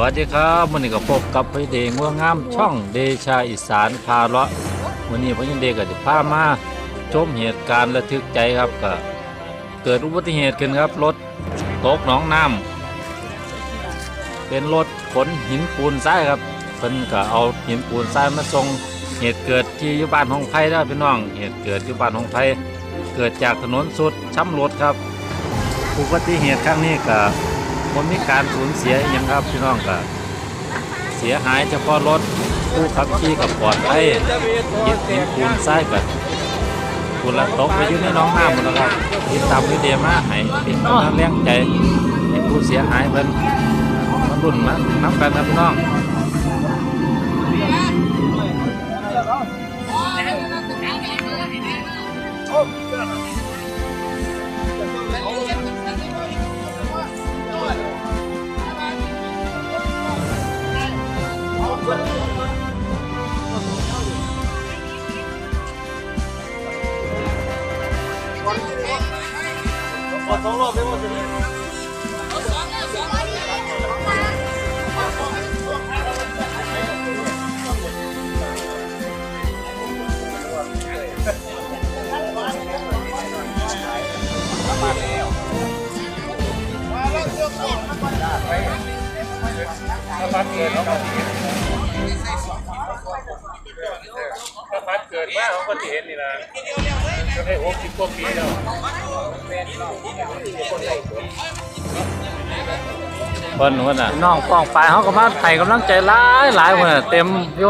วัสดีครับวันนี้ก็พบกับพี่เดงว่างามช่องเดชาอีสานพาเลาะวันนี้พี่เดก็จะพามาชมเหตุการณ์ระทึกใจครับก็เกิดอุบัติเหตุขึ้นครับรถตกหนองน้ำเป็นรถขนหินปูนทรายครับเพิ่นก็เอาหินปูนทรายมาส่งเหตุเกิดที่ยู่บ้านของไผ่แล้วพี่น้อง เหตุเกิดยู่บ้านของไผ่เกิดจากถนนสุดช้ำรถครับ อุบัติเหตุครั้งนี้ก็ มันมีการสูญเสียอหยังครับพี่น้องก็เสียหายเฉพาะรถผู้ขับขี่กับปลอดภัยเก็บหินปูนทรายกับปูนละตกไปอยู่ในน้องน้ำหมดแล้วครับติดตามวิดีโอมาให้เป็นกำลังแรงใจให้ผู้เสียหายเพิ่นมารุ่นมานับกัน ครับพี่น้องถ้าพัดเกิด มาเขาก็จะเห็นนี่นะจะให้หกสิบกว่าปีแล้วเพิ่นว่าน่ะน้องป้องปลายเขาก็มาให้กำลังใจหลายหลายเพิ่นน่ะเต็มอยู่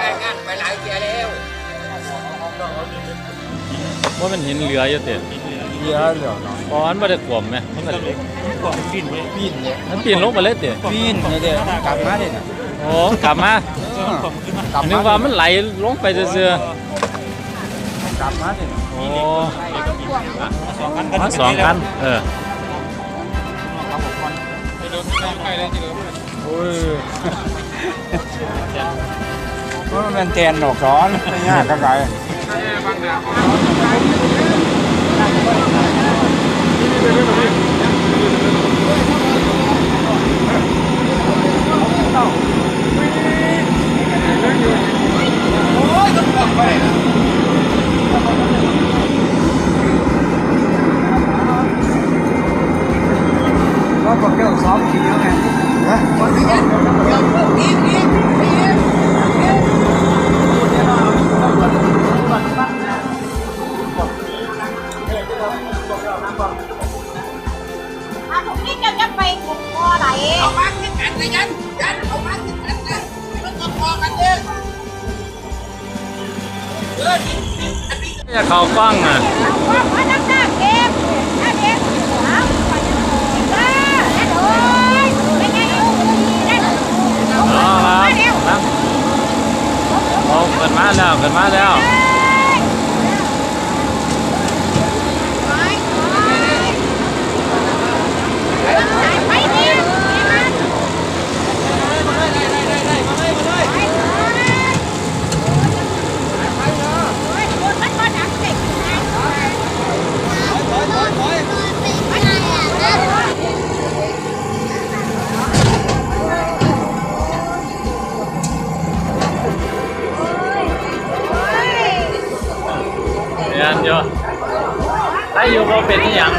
รายงานไปหลายเทียแล้วว่ามันหินเหลืออยู่เต็มเยอะเหลือเนาะเพราะมันบ่ได้กลมไหมมันก็กล่องปิ้นไว้ปีนเลยมันปีนลงไปเลยเต็มปีนเลยเด้อกลับมาเลยนะ โอ้กลับมากล่องขึ้นมากลับนึกว่ามันไหลลงไปเสื่อกลับมาเลยๆโอ้สองคันมาสองคันเออไปดูที่ใกล้ เลยจีเดียวโอ้ยมันเป็นเตียนหนอกร้อนไม่ยากก็ไกลก็บอกเกี่ยวซ้อมทีแล้วไงนะจะเข้าฟังอะอ๋อครับครับโอ้เกิดมาแล้วเกิดมาแล้ว เรียอยู่ถ้อยู่บ่เป็นอย่าง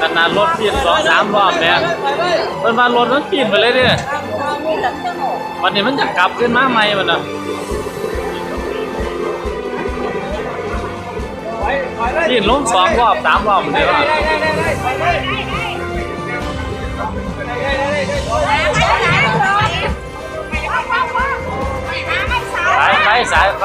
ขนาดรถปีนสองสามรอบเนี่ยเพิ่นว่ารถมันปีนไปเลยเดิวันนี้มันจะกลับขึ้นมาใหม่มันน่ะปีนลงสองรอบสามรอบเหมันเลยว่าสายไฟสายไฟ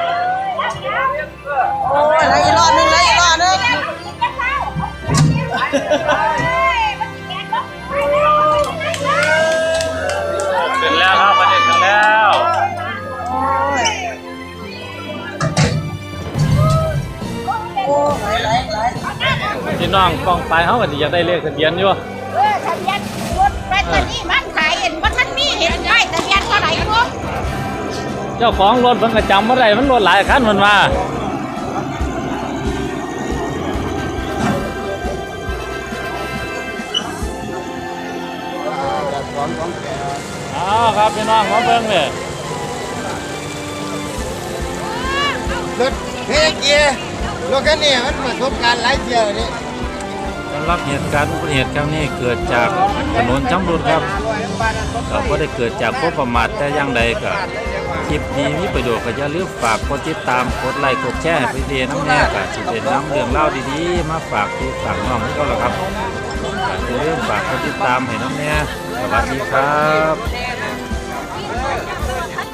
โอ้ยไล้วอีกรอบนึงไล้วอีกรอบนึงถึงแล้วครับประเด็นถึงแล้วโอ้ยไหลไหลพี่น้องกองไปเขาก็สิอยังได้เลขทะเบียนอยู่เออทะเบียนรถแบตเตอรี่มันขายเห็นว่าท่านมีเห็นได้ทะเบียนเท่าไหร่ครับเจ้าของรถเพิ่นก็จำบ่ได้มันรถหลายคันมันมา อ้าวครับพี่น้องมาเบิ่งเลยรถเฮเกียร์รถคันนี้มันประสบการณ์หลายเที่ยวนี่สำหรับเหตุการณ์อุบัติเหตุครั้งนี้เกิดจากถนนชำรุดครับก็บ่ได้เกิดจากความประมาทแต่อย่างใดก็คลิปนี้มีประโยชน์ก็อย่าลืมฝากกดติดตามกดไลค์กดแชร์ให้พี่เดน้ำแน่ก็สิได้นำเรื่องเล่าวดีๆ มาฝากพี่ฝากน้องให้ก็แล้วครับก็อย่าลืมฝากกดติดตามให้น้ำแน่ สวัสดีครับ